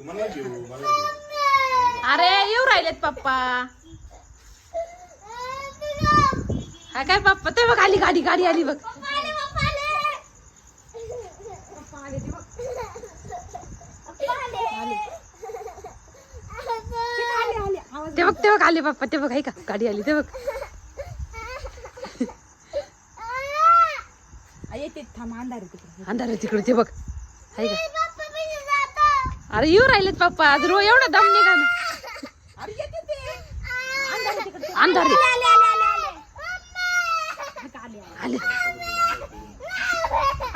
मला घेऊ मला घेऊ अरे येऊ राहिलेत पप्पा. हा काय पप्पा? ते बघ आली गाडी गाडी आली बघ. ते बघ ते बघ आले पप्पा ते बघ आहे का गाडी आली ते बघ. येते थांब अंधार तिकडे. अंधार आहे तिकडे ते बघ. आहे का अरे येऊ राहिलेत पप्पा. आज रो एवढा दम निघा ना अरे येते ते. अंधार. आले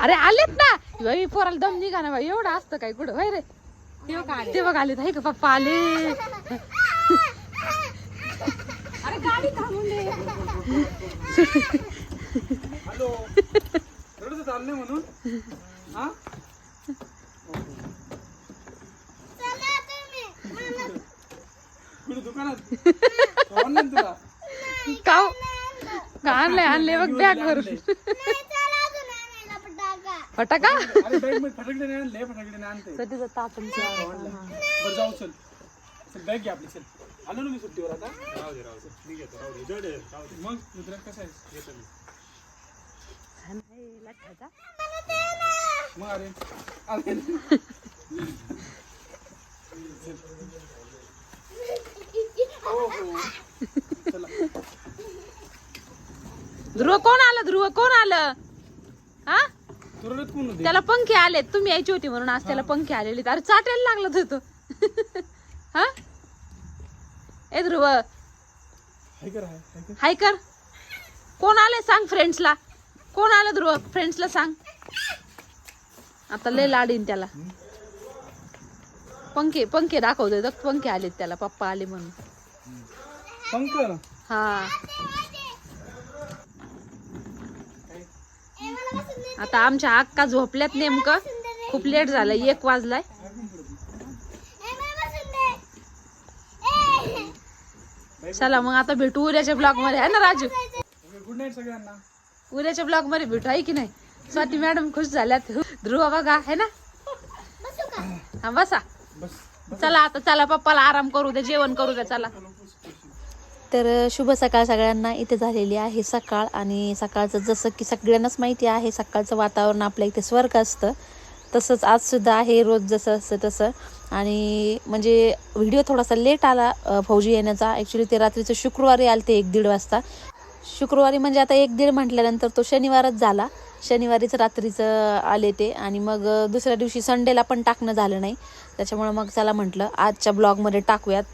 अरे आलेत ना. बाई पोराला दम निघा ना बाई. एवढं असतं काय कुठं? होय रे. ते बघ आले. ते बघ आलेत. आहे का पप्पा? आले. अरे गाडी थांबून दे. हॅलो. रडत चाललंय म्हणून. हा तुला. काव का आणलंय? आणलंय बघ बॅग भरून फटाका. अरे बॅगमध्ये फटाकडे नाही आणले फटाकडे नाही आणते. कधीच तातून बरं जाऊ चल. चल बॅग घे आपली चल. आलो ना मी सुट्टीवर आता. राहू दे राहू दे. मी घेतो राहू दे. जाऊ दे राहू दे. मग मित्र कसं आहे मी. मग अरे अरे हो हो ध्रुव कोण आलं? ध्रुव कोण आलं? हा? त्याला पंखे आले तुम्ही यायची होती म्हणून आज त्याला पंखे आलेले अरे चाटायला लागलं होतं हा? ए ध्रुव. हाय कर हाय कोण आले सांग फ्रेंड्सला कोण आलं ध्रुव? फ्रेंड्सला सांग. आता लय लाडीन त्याला. पंखे पंखे दाखवतोय तर पंखे आलेत त्याला. पप्पा आले म्हणून. पंख? हा. आता आमच्या अक्का झोपल्यात नेमकं. खूप लेट झालं एक वाजलाय. चला मग आता भेटू उद्याच्या ब्लॉगमध्ये. आहे ना राजू? गुड नाईट सगळ्यांना. उद्याच्या ब्लॉगमध्ये भेटू आहे की नाही? स्वाती मॅडम खुश झाल्यात. ध्रुव बघा है ना? हा बसा. बस चला आता चला पप्पाला आराम करू द्या जेवण करू द्या चला. तर शुभ सकाळ सगळ्यांना. इथे झालेली आहे सकाळ आणि सकाळचं जसं की सगळ्यांनाच माहिती आहे सकाळचं वातावरण आपल्या इथे स्वर्ग असतं. तसंच आजसुद्धा आहे रोज जसं असतं तसं. आणि म्हणजे व्हिडिओ थोडासा लेट आला फौजी येण्याचा. ॲक्च्युली ते रात्रीचं शुक्रवारी आले ते एक दीड वाजता. शुक्रवारी म्हणजे आता एक दीड म्हटल्यानंतर तो शनिवारच झाला. शनिवारीच रात्रीचं आले ते. आणि मग दुसऱ्या दिवशी संडेला पण टाकणं झालं नाही. त्याच्यामुळं मग चला म्हटलं आजच्या ब्लॉगमध्ये टाकूयात.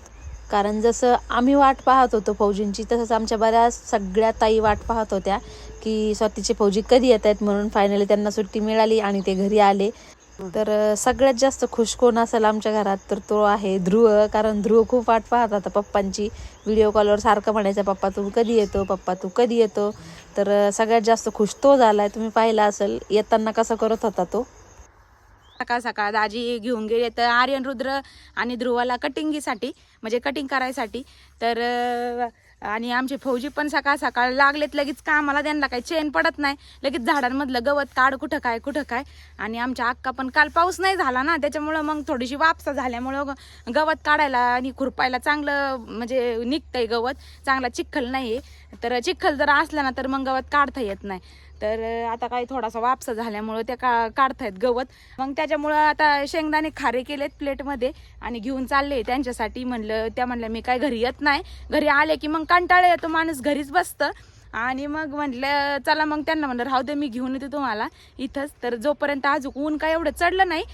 कारण जसं आम्ही वाट पाहत होतो फौजींची तसंच आमच्या बऱ्याच सगळ्या ताई वाट पाहत होत्या की स्वातीचे फौजी कधी येत आहेत म्हणून फायनली त्यांना सुट्टी मिळाली आणि ते घरी आले. तर सगळ्यात जास्त खुश कोण असेल आमच्या घरात तर तो आहे ध्रुव कारण ध्रुव खूप वाट पाहत होता पप्पांची. व्हिडिओ कॉलवर सारखं म्हणायचं पप्पा तू कधी येतो? पप्पा तू कधी येतो? तर सगळ्यात जास्त खुश तो झाला आहे तुम्ही पाहिला असेल येताना कसं करत होता तो? सकाळ सकाळ दाजी घेऊन गेले तर आर्यन रुद्र आणि ध्रुवाला कटिंगीसाठी म्हणजे कटिंग करायसाठी. तर आणि आमचे फौजी पण सकाळ सकाळ लागलेत लगेच कामाला त्यांना काही चेन पडत नाही. लगेच झाडांमधलं गवत काढ कुठं काय कुठं काय. आणि आमच्या अक्का पण काल पाऊस नाही झाला ना त्याच्यामुळं मग थोडीशी वापसा झाल्यामुळं गवत काढायला आणि खुरपायला चांगलं म्हणजे निघतंय गवत. चांगला चिखल नाही आहे तर चिखल जर असला ना तर मग गवत काढता येत नाही. तर आता काही थोडासा वापसा झाल्यामुळं त्या का काढतायत गवत. मग त्याच्यामुळं आता शेंगदाणे खारे केलेत प्लेटमध्ये आणि घेऊन चालले त्यांच्यासाठी. म्हणलं त्या म्हणल्या मी काय घरी येत नाही. घरी आले की मग कंटाळा येतो माणूस घरीच बसतं. आणि मग म्हटलं चला मग त्यांना म्हणलं राहू दे मी घेऊन येते तुम्हाला इथंच. तर जोपर्यंत अजून ऊन काय एवढं चढलं नाही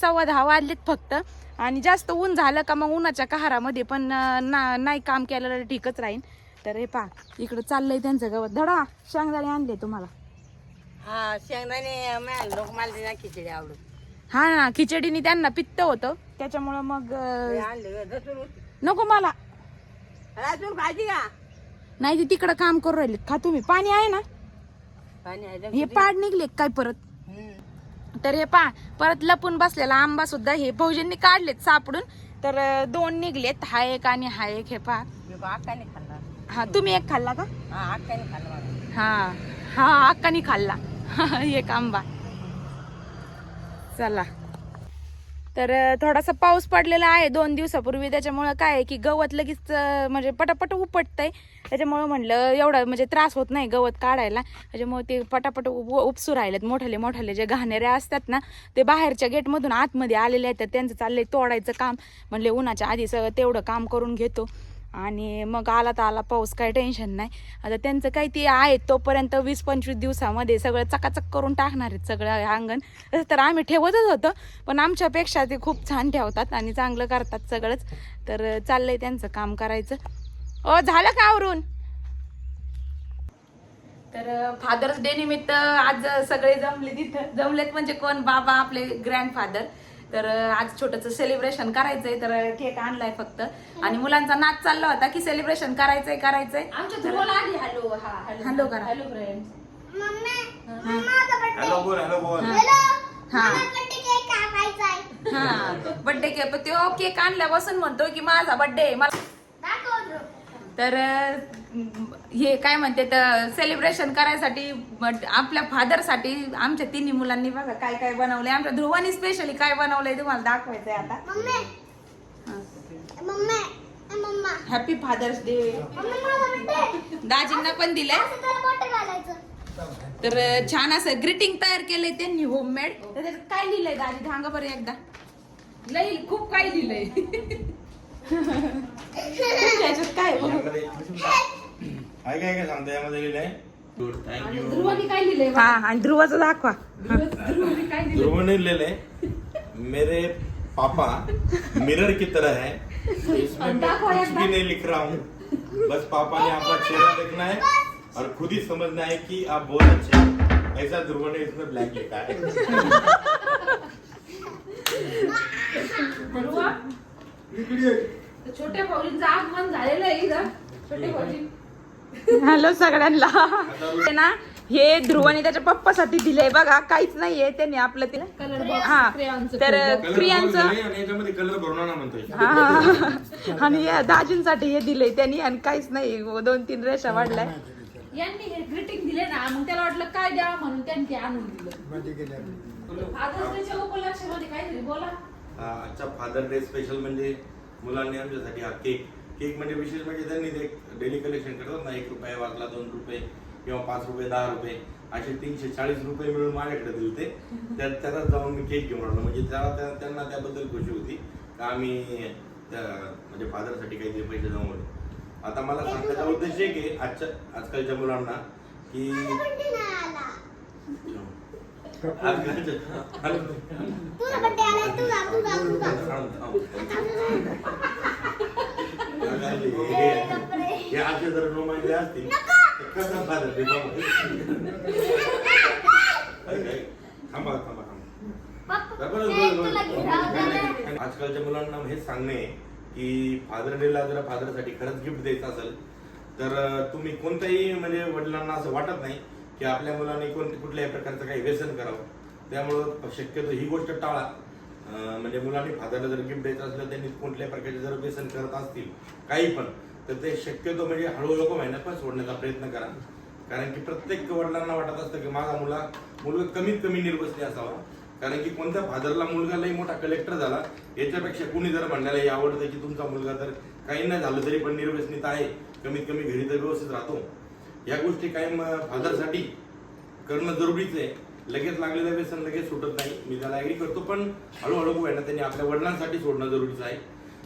सव्वा दहा वाजलेत फक्त. आणि जास्त ऊन झालं का मग उन्हाच्या कहारामध्ये पण ना नाही काम केलेलं ठीकच राहीन. तर हे पा इकडं चाललंय त्यांचं गवत. धडा शेंगदाणे आणले तुम्हाला. हा शेंगदाणे लोक मला खिचडी आवडत. हा ना खिचडीने त्यांना पित्त होतं. त्याच्यामुळं मग अं, आणलं रसून नको मला. रसून खायची का? नाही ते तिकडं काम करू राहिले खा तुम्ही. पाणी आहे ना? पाणी आहे हे पाड निघले काय परत? हम्म. तर हे पा परत लपून बसलेला आंबा सुद्धा हे फौजींनी काढलेत सापडून. तर अं, दोन निघलेत. हा एक आणि हा एक हे पा. मी बा अक्काने खाल्ला. हा तुम्ही एक खाल्ला का? हा अक्काने खाल्ला मला. हा. हा अक्कानी खाल्ला. एक आंबा चला. तर थोडासा पाऊस पडलेला आहे दोन दिवसापूर्वी. त्याच्यामुळं काय आहे की गवत लगेच म्हणजे पटापट उपटतंय. त्याच्यामुळं म्हणलं एवढा म्हणजे त्रास होत नाही गवत काढायला. त्याच्यामुळे ते पटापट उप उपसू राहिलेत. मोठाले मोठाले जे घाणेरे असतात ना ते बाहेरच्या गेटमधून आतमध्ये आलेले आहेत. तर त्यांचं चाललंय तोडायचं काम. म्हणले उन्हाच्या आधी सगळं तेवढं काम करून घेतो. आणि मग आला तर आला पाऊस काही टेन्शन नाही. आता त्यांचं काही ते आहे तोपर्यंत वीस पंचवीस दिवसामध्ये सगळं चकाचक करून टाकणार आहेत सगळं अंगण. तसं तर आम्ही ठेवतच होतो पण आमच्यापेक्षा ते खूप छान ठेवतात आणि चांगलं करतात सगळंच. तर चाललंय त्यांचं काम करायचं. ओ झालं का आवरून? तर फादर्स डे निमित्त आज सगळे जमले तिथं. जमलेत म्हणजे कोण? बाबा आपले ग्रँडफादर तर आज छोटस सेलिब्रेशन करायचंय तर केक आणलाय फक्त. आणि मुलांचा नाच चालला होता की सेलिब्रेशन करायचंय करायचंय. आमच्या हॅलो हा हॅलो करा. हॅलो फ्रेंड्स हॅलो बोल हॅलो बोल. हा. हा. बर्थडे केक पण तो केक आणल्यापासून म्हणतो की माझा बर्थडे मला तर हे काय म्हणते तर सेलिब्रेशन करायसाठी आपल्या फादरसाठी आमच्या तिन्ही मुलांनी बघा काय काय बनवलंय. आमच्या ध्रुवानी स्पेशली काय बनवलंय तुम्हाला दाखवायचंय आता. हॅपी फादर्स डे दाजींना पण दिलंय. तर छान असं ग्रीटिंग तयार केलंय त्यांनी होममेड तर त्याच्यात काय लिहिलंय दाजी? सांगा बरं एकदा. लई खूप काही लिहिलंय. तुमच्या ह्याच्यात काय काय काय काय सांगता यामध्ये लिहिलंय? गुड थँक्यू ध्रुवानी काय लिहिलंय हा आणि ध्रुवाचं दाखवा. ध्रुवानी काय लिहिलंय? ध्रुव ने ले ले मेरे पापा मिरर की तरह है. इसमें मैं कुछ भी नहीं लिख रहा हूँ। बस पापा ने आपका चेहरा देखना है और खुद ही समझना है कि आप बहुत अच्छे हैं। ऐसा ध्रुव ने इसमें ब्लैंक लिखा है। ध्रुवा? छोट्या भाऊजींचं आगमन झालेलं आहे इथं. छोटे भाऊजी. हॅलो सगळ्यांना. हे ना हे ध्रुवाने त्याच्या पप्पासाठी दिलंय बघा काहीच नाहीये त्यांनी आपलं ते. हा तर क्रियांचं आणि हा या दाजींसाठी हे दिलंय त्यांनी आणि काहीच नाही दोन तीन रेषा वाढलाय. यांनी हे ग्रीटिंग दिले ना मग त्याला वाटलं काय द्यावं म्हणून त्यांनी ते आणून दिलं. फादर्स डेच्या उपलक्षामध्ये काहीतरी बोला. हा, आजचा फादर डे स्पेशल म्हणजे मुलांनी आमच्यासाठी हा केक केक म्हणजे विशेष म्हणजे त्यांनी ते डेली कलेक्शन करतात ना एक रुपये वाजला दोन रुपये किंवा पाच रुपये दहा रुपये असे तीनशे चाळीस रुपये मिळून माझ्याकडे दिले ते त्यात त्यालाच जाऊन मी केक घेऊन आलो. म्हणजे त्याला त्या- त्यांना त्याबद्दल खुशी होती का आम्ही त्या म्हणजे फादरसाठी काहीतरी पैसे जमवले आता मला सांगण्याचा उद्देश आहे की आजच्या आजकालच्या मुलांना की आजकालच्या हे जर माहिती असतील तर कसं ते थांबा थांबा थांबा. आजकालच्या मुलांना हेच सांगणे की फादर डेला जर फादरसाठी खरंच गिफ्ट द्यायचं असेल तर तुम्ही कोणत्याही म्हणजे वडिलांना असं वाटत नाही की आपल्या मुलांनी कोण कुठल्याही प्रकारचं काही व्यसन करावं. त्यामुळं शक्यतो ही गोष्ट टाळा. म्हणजे मुलांनी फादरला जर गिफ्ट द्यायचं असलं त्यांनी कोणत्याही प्रकारचे जर व्यसन करत असतील काही पण तर ते शक्यतो म्हणजे हळूहळू का महिन्यात पण सोडण्याचा प्रयत्न करा. कारण की प्रत्येक वडिलांना वाटत असतं की माझा मुला मुलगा कमीत कमी निर्वसनी असावा. कारण की कोणत्या फादरला मुलगा लई मोठा कलेक्टर झाला याच्यापेक्षा कुणी जर म्हणण्याला हे आवडतं की तुमचा मुलगा तर काही नाही झालं तरी पण निर्व्यसनीत आहे कमीत कमी घरी तर व्यवस्थित राहतो. या गोष्टी कायम फादरसाठी करणं जरुरीच आहे. लगेच लागलेलं व्यसन लगेच सुटत नाही. मी त्याला ऍग्री करतो पण हळूहळू व्हायला त्यांनी आपल्या वडिलांसाठी सोडणं जरुरीचं आहे.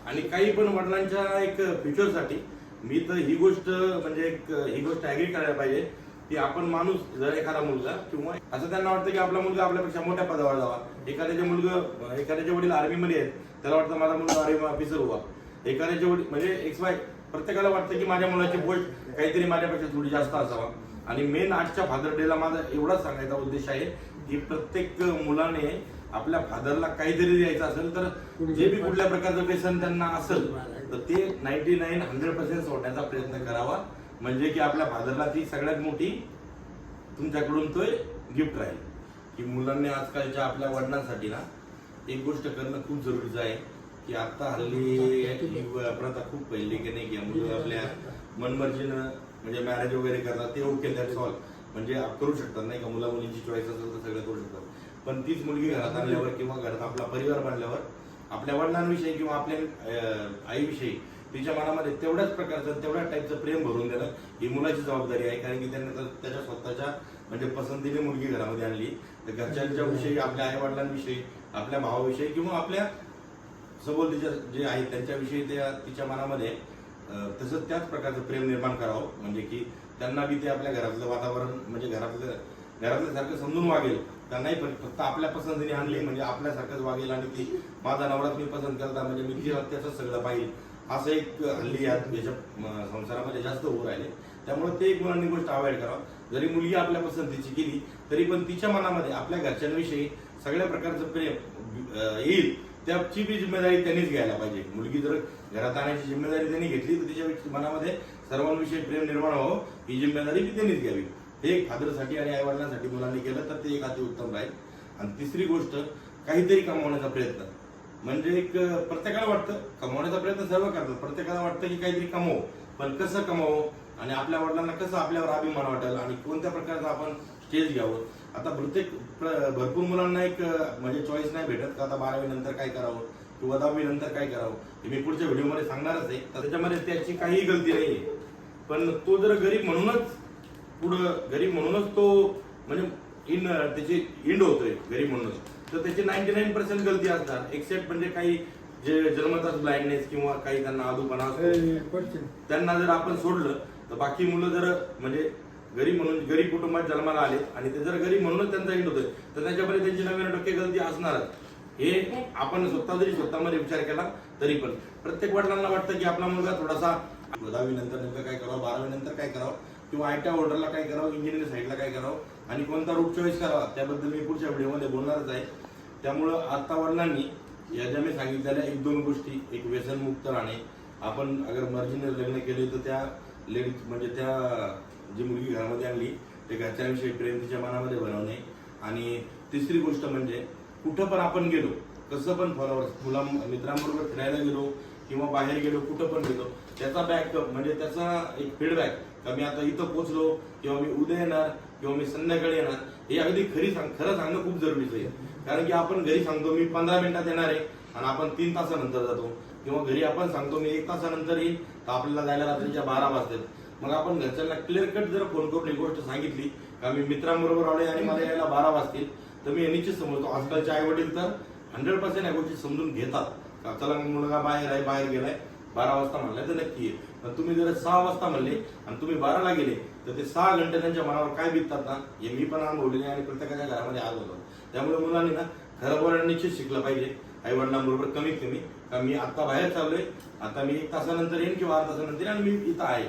आणि काही पण वडिलांच्या एक फ्युचरसाठी मी तर ही गोष्ट म्हणजे एक ही गोष्ट ऍग्री करायला पाहिजे की आपण माणूस जर एखादा मुलगा किंवा असं त्यांना वाटतं की आपला मुलगा आपल्यापेक्षा मोठ्या पदावर जावा. एखाद्याचे मुलगा एखाद्याचे वडील आर्मीमध्ये आहेत त्याला वाटतं माझा मुलगा आर्मी ऑफिसर व्हा एखाद्याचे वडील म्हणजे एक्स वाय प्रत्येकाला वाटतं की माझ्या मुलाचे बोट काहीतरी माझ्यापेक्षा थोडी जास्त असावा. आणि मेन आजच्या फादर डेला माझा एवढाच सांगायचा उद्देश आहे की प्रत्येक मुलाने आपल्या फादरला काहीतरी द्यायचं असेल तर जे बी कुठल्या प्रकारचं व्यसन त्यांना असेल तर ते नाईन्टी नाईन हंड्रेड पर्सेंट सोडण्याचा प्रयत्न करावा. म्हणजे की आपल्या फादरला ती सगळ्यात मोठी तुमच्याकडून तो गिफ्ट राहील. की मुलांनी आजकालच्या आपल्या वडिलांसाठी ना एक गोष्ट करणं खूप जरुरीचं आहे. की आता हल्ली ही प्रथा खूप पहिली की नाही की मुलं आपल्या मनमर्जीनं म्हणजे मॅरेज वगैरे करतात ते ओके दॅट ऑल म्हणजे करू शकतात नाही का? मुला मुलींची चॉईस असेल तर सगळं करू शकतात. पण तीच मुलगी घरात आणल्यावर किंवा घरात आपला परिवार बांधल्यावर आपल्या वडिलांविषयी किंवा आपल्या आईविषयी तिच्या मनामध्ये तेवढ्याच प्रकारचं तेवढ्याच टाईपचं प्रेम भरून देणं ही मुलाची जबाबदारी आहे. कारण की त्यांनी तर त्याच्या स्वतःच्या म्हणजे पसंतीने मुलगी घरामध्ये आणली. तर घरच्यांच्या विषयी आपल्या आई वडिलांविषयी आपल्या भावाविषयी किंवा आपल्या सभोवतीच्या जे आहेत त्यांच्याविषयी त्या तिच्या मनामध्ये तसंच त्याच प्रकारचं प्रेम निर्माण करावं. म्हणजे की त्यांना बी ते आपल्या घरातलं वातावरण म्हणजे घरातलं घरातल्यासारखं समजून वागेल. त्यांनाही नाही पण फक्त आपल्या पसंतीने आणले म्हणजे आपल्यासारखंच वागेल आणि ती माझा नवराच मी पसंत करता म्हणजे मी तिला त्याचं सगळं पाहिजे असं एक हल्ली यात याच्या संसारामध्ये जास्त होऊ राहिले. त्यामुळे ते एक मुलांनी गोष्ट अवॉइड करावं. जरी मुलगी आपल्या पसंतीची केली तरी पण तिच्या मनामध्ये आपल्या घरच्यांविषयी सगळ्या प्रकारचं प्रेम येईल. त्याची बी जिम्मेदारी त्यांनीच घ्यायला पाहिजे. मुलगी जर घरात आणायची जिम्मेदारी त्यांनी घेतली तर तिच्या मनामध्ये सर्वांविषयी प्रेम निर्माण व्हावं ही जिम्मेदारी बी त्यांनीच घ्यावी. हे एक फादरसाठी आणि आईवडिलांसाठी मुलांनी केलं तर ते एक अति उत्तम राहील. आणि तिसरी गोष्ट काहीतरी कमावण्याचा प्रयत्न. म्हणजे एक प्रत्येकाला वाटतं कमावण्याचा प्रयत्न सर्व करतात. प्रत्येकाला वाटतं की काहीतरी कमवू. पण कसं कमावं? आणि आपल्या वडिलांना कसं आपल्यावर अभिमान वाटेल? आणि कोणत्या प्रकारचं आपण स्टेज घ्यावं? आता प्रत्येक भरपूर मुलांना एक म्हणजे चॉईस नाही भेटत का आता बारावी नंतर काय करावं किंवा दहावी नंतर काय करावं हे मी पुढच्या व्हिडिओमध्ये सांगणारच आहे. तर त्याच्यामध्ये त्याची काहीही गलती नाहीये पण तो जर गरीब म्हणूनच पुढं गरीब म्हणूनच तो म्हणजे इन त्याची इंड होतोय गरीब म्हणूनच. तर त्याची नाईन्टी नाईन पर्सेंट गलती असणार. एक्सेप्ट म्हणजे काही जे जन्मताच ब्लाइंडनेस किंवा काही त्यांना असतो. त्यांना जर आपण सोडलं तर बाकी मुलं जर म्हणजे गरीब म्हणून गरीब कुटुंबात जन्माला आले आणि ते जर गरीब म्हणूनच त्यांचा इंड होतोय तर त्याच्यामध्ये त्यांची नव्याण्णव टक्के गलती असणारच हे आपण स्वतः जरी स्वतःमध्ये विचार केला तरी पण. प्रत्येक वडिलांना वाटतं की आपला मुलगा थोडासा दहावी नंतर नेमकं काय करावं बारावी नंतर काय करावं किंवा आय टी ऑर्डरला काय करावं इंजिनिअरिंग साईडला काय करावं आणि कोणता रूट चॉईस करावा त्याबद्दल मी पुढच्या व्हिडिओमध्ये बोलणारच आहे. त्यामुळं आता वडिलांनी या ज्या मी सांगितलेल्या एक दोन गोष्टी एक व्यसनमुक्त राहणे आपण अगर मर्जीने लग्न केले तर त्या लेडीज म्हणजे त्या जी मुलगी घरामध्ये आणली ते घरच्यांविषयी प्रेम तिच्या मनामध्ये बनवणे. आणि तिसरी गोष्ट म्हणजे कुठं पण आपण गेलो कसं पण फॉलोअर्स मुला मित्रांबरोबर फिरायला गेलो किंवा बाहेर गेलो कुठं पण गेलो त्याचा बॅकअप म्हणजे त्याचा एक फीडबॅक का मी आता इथं पोचलो किंवा मी उद्या येणार किंवा मी संध्याकाळी येणार हे अगदी खरी सांग खरं सांगणं खूप जरुरीचं आहे. कारण की आपण घरी सांगतो मी पंधरा मिनिटात येणार आहे आणि आपण तीन तासानंतर जातो. किंवा घरी आपण सांगतो मी एक तासानंतर येईल तर आपल्याला जायला रात्रीच्या बारा वाजतात. मग आपण घरच्यांना क्लिअर कट जर फोन करून ही गोष्ट सांगितली का मी मित्रांबरोबर आले आणि मला यायला बारा वाजतील तर मी निश्चित समजतो. आजकालचे आई वडील तर हंड्रेड पर्सेंट या गोष्टी समजून घेतात. का चला मुलगा बाहेर आहे बाहेर गेलाय बारा वाजता म्हणलं तर नक्की आहे. पण तुम्ही जर सहा वाजता म्हणले आणि तुम्ही बाराला गेले तर ते सहा घंटे त्यांच्या मनावर काय बिततात ना हे मी पण अनुभवलेले आणि प्रत्येकाच्या घरामध्ये आज होतो. त्यामुळे मुलांनी ना खरं बोलायला निश्चित शिकलं पाहिजे. आई वडिलांबरोबर कमीत कमी का मी आता बाहेर चाललोय आता मी एक तासानंतर येईन किंवा अर्धा तासानंतर येईन आणि मी इथं आहे.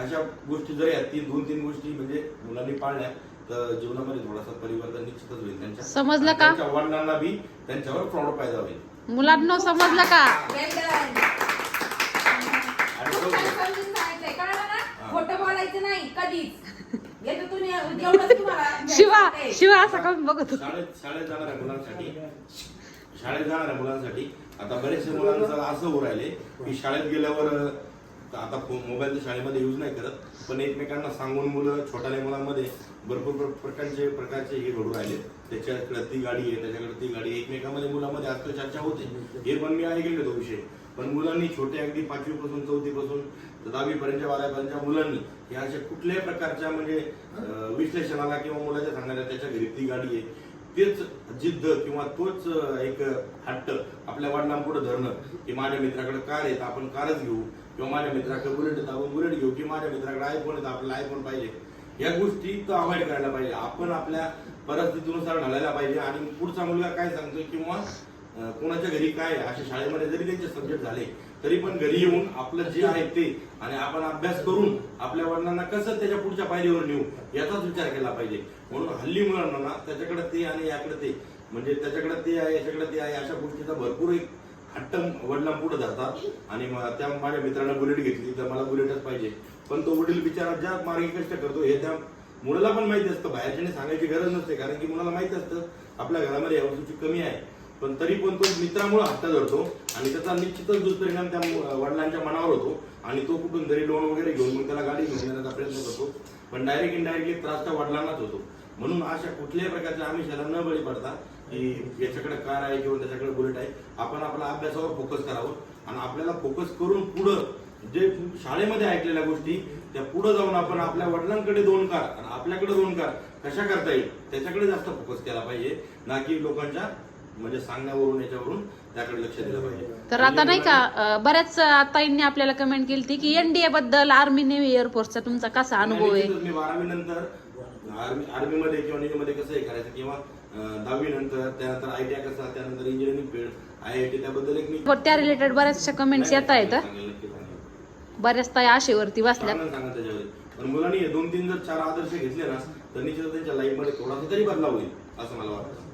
अशा गोष्टी जर या तीन दोन तीन गोष्टी म्हणजे मुलांनी पाळल्या तर जीवनामध्ये थोडासा परिवर्तन निश्चितच होईल त्यांच्या समजलं का? त्यांच्या वडिलांना बी त्यांच्यावर फ्रॉड फायदा होईल मुलांना समजलं का आणि खूप तो- छान समजून सांगितलंय. कळलं ना? खोटं बोलायचं नाही कधीच याच्यातून एवढंच तुम्हाला शिवा. शिवा असा का बघतो शाळेत शाळेत जाणाऱ्या मुलांसाठी शाळेत जाणाऱ्या मुलांसाठी आता बरेचसे मुलांचं असं होऊ राहिले की शाळेत गेल्यावर अं, आता मोबाईल तर शाळेमध्ये यूज नाही करत पण एकमेकांना सांगून मुलं छोट्याल्या मुलांमध्ये भरपूर प्रकारचे प्रकारचे हे घडू राहिले. त्याच्याकडे ती गाडी आहे त्याच्याकडे ती गाडी आहे. एकमेकांमध्ये मुलांमध्ये आजकाल चर्चा होते. हे पण मी ऐकले तो विषय. पण मुलांनी छोटे अगदी पाचवी पासून चौथी पासून दहावी बारापर्यंतच्या मुलांनी या अशा कुठल्याही प्रकारच्या म्हणजे विश्लेषणाला किंवा मुलाच्या सांगायला त्याच्या घरी ती गाडी आहे. तेच जिद्द किंवा तोच एक हट्ट आपल्या वडिलांपुढे धरणं की माझ्या मित्राकडे कार तर आपण कारच घेऊ. किंवा माझ्या मित्राकडे बुलेट येत आपण बुलेट घेऊ. किंवा माझ्या मित्राकडे आयफोन येत आपल्याला आयफोन पाहिजे. या गोष्टी तर अवॉइड करायला पाहिजे. आपण आपल्या परिस्थितीनुसार घालायला पाहिजे. आणि पुढचा मुलगा काय सांगतोय किंवा कोणाच्या घरी काय आहे, अशा शाळेमध्ये जरी त्यांचे सब्जेक्ट झाले तरी पण घरी येऊन आपलं जे आहे ते आणि आपण अभ्यास करून आपल्या वडिलांना कसं त्याच्या पुढच्या पायरीवर नेऊ याचाच विचार केला पाहिजे. म्हणून हल्ली मुलांना ना त्याच्याकडे ते आणि याकडे ते म्हणजे त्याच्याकडे ते आहे याच्याकडे ते आहे अशा गोष्टीचा भरपूर एक हट्ट वडिलांपुढे धरतात. आणि त्या माझ्या मित्रानं बुलेट घेतली तर मला बुलेटच पाहिजे. पण तो वडील बिचारा ज्या मार्गी कष्ट करतो हे त्या मुलाला पण माहिती असतं. बाहेरच्याने सांगायची गरज नसते कारण की मुलाला माहिती असतं आपल्या घरामध्ये या वस्तूची कमी आहे. पण तरी पण तो मित्रामुळे हट्ट धरतो आणि त्याचा निश्चितच दुष्परिणाम त्या मु- वडिलांच्या मनावर होतो. आणि तो कुठून तरी लोन वगैरे घेऊन मग त्याला गाडी घेऊन देण्याचा प्रयत्न करतो. पण डायरेक्ट इनडायरेक्टली त्रास त्या वडिलांनाच होतो. म्हणून अशा कुठल्याही प्रकारच्या आमिषाला न बळी पडता की याच्याकडे कार आहे किंवा त्याच्याकडे बुलेट आहे आपण आपल्या अभ्यासावर फोकस करावं. आणि आपल्याला फोकस करून पुढं जे शाळेमध्ये ऐकलेल्या गोष्टी त्या पुढे जाऊन आपण आपल्या वडिलांकडे दोन कार आणि आपल्याकडे दोन कार कशा करता येईल त्याच्याकडे जास्त फोकस केला पाहिजे ना की लोकांच्या म्हणजे सांगण्यावरून याच्यावरून त्याकडे लक्ष दिलं पाहिजे. तर आता नाही का बऱ्याच ताईंनी आपल्याला कमेंट केली की एनडीए बद्दल आर्मी नेव्ही एअरफोर्सचा तुमचा कसा अनुभव आहे? मी बारावी नंतर आर्मी आर्मी मध्ये किंवा नेव्ही मध्ये कसं हे करायचं किंवा दहावी नंतर त्यानंतर आयटीआय कसं त्यानंतर engineering field I I T त्याबद्दल एक मी पण त्या रिलेटेड बऱ्याचशा कमेंट्स येत आहेत. सांगेल, नक्की सांगेल. बऱ्याच ताई आशेवरती बसल्यात सांगा सांगा त्याच्यावर पण मुलांनी हे दोन तीन जर चार आदर्श घेतले ना तर निश्चितच त्यांच्या लाईफमध्ये थोडासा तरी बदलाव होईल असं मला वाटतं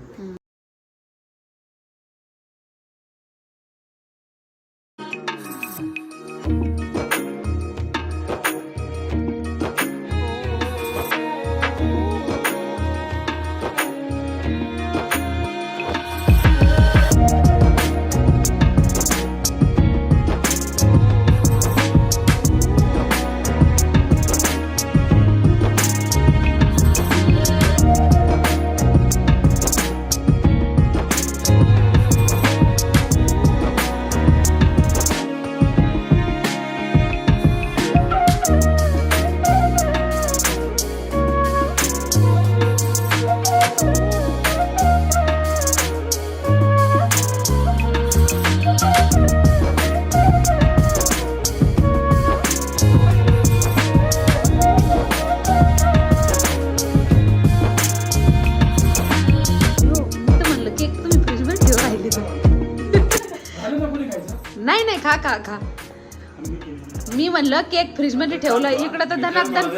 म्हणलं केक फ्रीजमध्ये ठेवलं इकडं तर धनाधन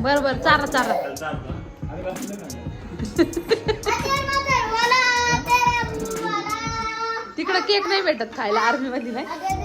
बर बर चारा चारा. तिकडं केक नाही भेटत खायला आर्मी मध्ये नाही.